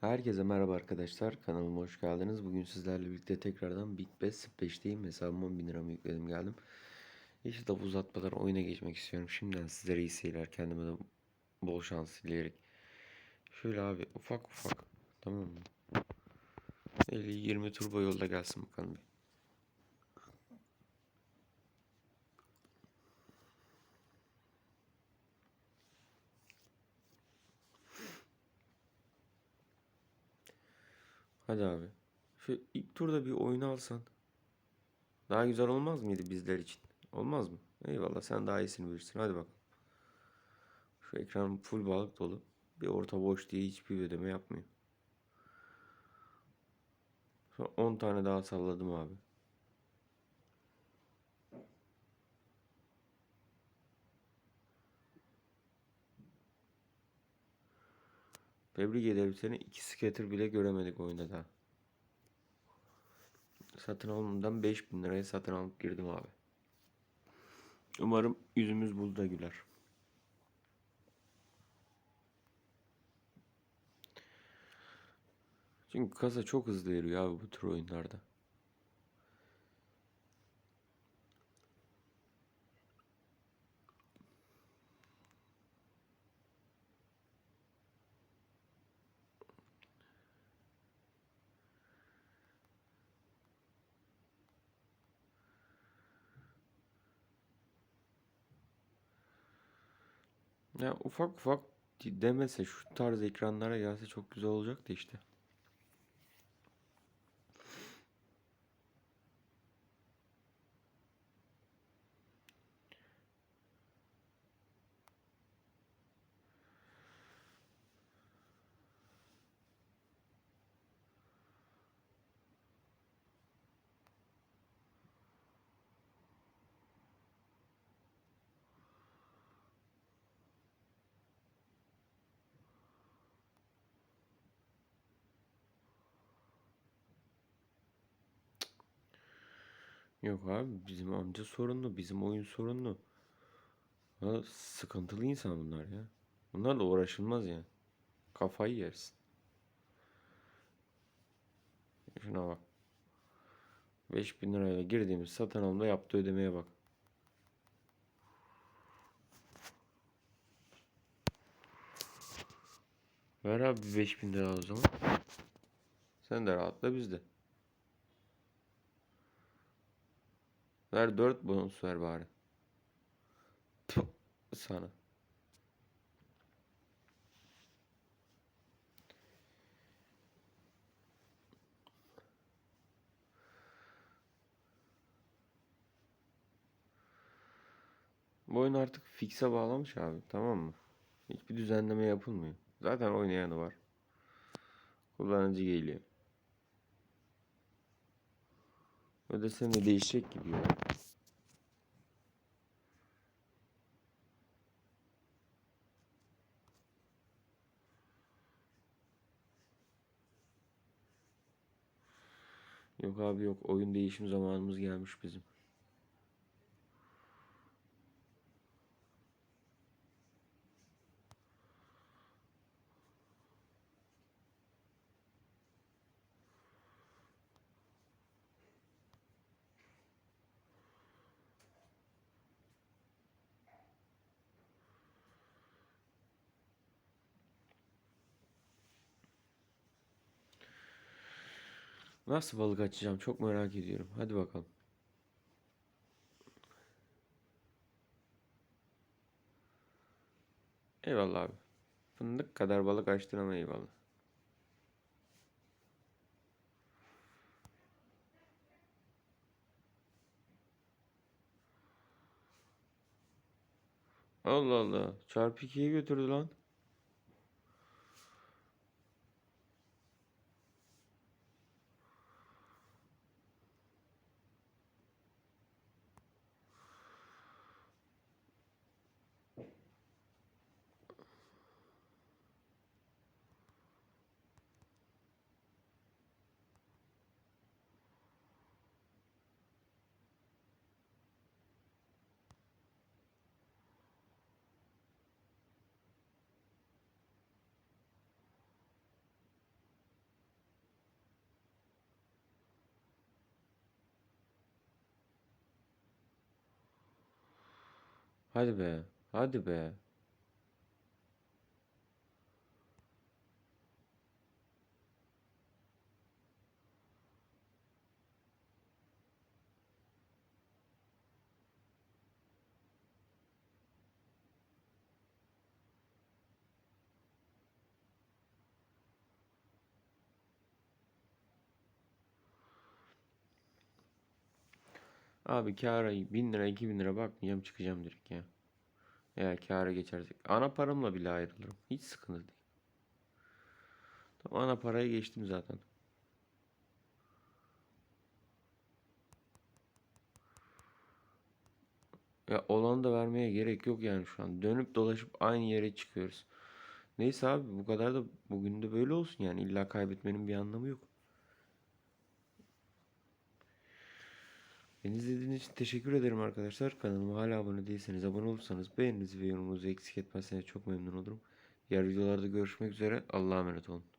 Herkese merhaba arkadaşlar. Kanalıma hoş geldiniz. Bugün sizlerle birlikte tekrardan Big Bass 5'teyim. Hesabıma 10 bin liramı yükledim geldim. Hiç laf uzatmadan oyuna geçmek istiyorum. Şimdiden sizlere iyi seyirler. Kendime de bol şans dileyerek. Şöyle abi ufak ufak. Tamam mı? 50-20 turbo yolda gelsin bakalım Hadi abi. Şu ilk turda bir oyunu alsan. Daha güzel olmaz mıydı bizler için? Olmaz mı? Eyvallah sen daha iyisini bilirsin. Hadi bakalım. Şu ekran full balık dolu. Bir orta boş diye hiçbir ödeme yapmıyor. Sonra 10 tane daha salladım abi. Tebrik ederim seni. İki skater bile göremedik oyunda daha. Satın almadan 5000 liraya satın alıp girdim abi. Umarım yüzümüz bulda güler. Çünkü kasa çok hızlı eriyor abi bu tür oyunlarda. Ya ufak ufak demese şu tarz ekranlara gelse çok güzel olacaktı işte. Yok abi bizim amca sorunlu, bizim oyun sorunlu. Ha, sıkıntılı insan bunlar ya. Bunlarla uğraşılmaz ya. Kafayı yersin. Şuna bak. 5000 lirayla girdiğimiz satın alımda yaptığı ödemeye bak. Ver abi 5000 lira o zaman. Sen de rahatla biz de. Ver 4 bonus ver bari. Tuh, sana. Bu oyun artık fixe bağlamış abi tamam mı? Hiçbir düzenleme yapılmıyor. Zaten oynayanı var. Kullanıcı geliyor. Ödesen de değişecek gibi ya. Yok abi yok. Oyun değişim zamanımız gelmiş bizim. Nasıl balık açacağım çok merak ediyorum. Hadi bakalım. Eyvallah abi. Fındık kadar balık açtın ama eyvallah. Allah Allah. Çarpı 2'ye götürdü lan. Hadi be. Hadi be. Abi kâra 1000 lira 2000 lira bakmayacağım çıkacağım direkt ya. Eğer kâra geçersek. Ana paramla bile ayrılırım. Hiç sıkıntı değil. Tamam ana parayı geçtim zaten. Ya olanı da vermeye gerek yok yani şu an. Dönüp dolaşıp aynı yere çıkıyoruz. Neyse abi bu kadar da bugün de böyle olsun yani. İlla kaybetmenin bir anlamı yok. Beni izlediğiniz için teşekkür ederim arkadaşlar. Kanalıma hala abone değilseniz abone olursanız beğeninizi ve yorumunuzu eksik etmezseniz çok memnun olurum. Diğer videolarda görüşmek üzere. Allah'a emanet olun.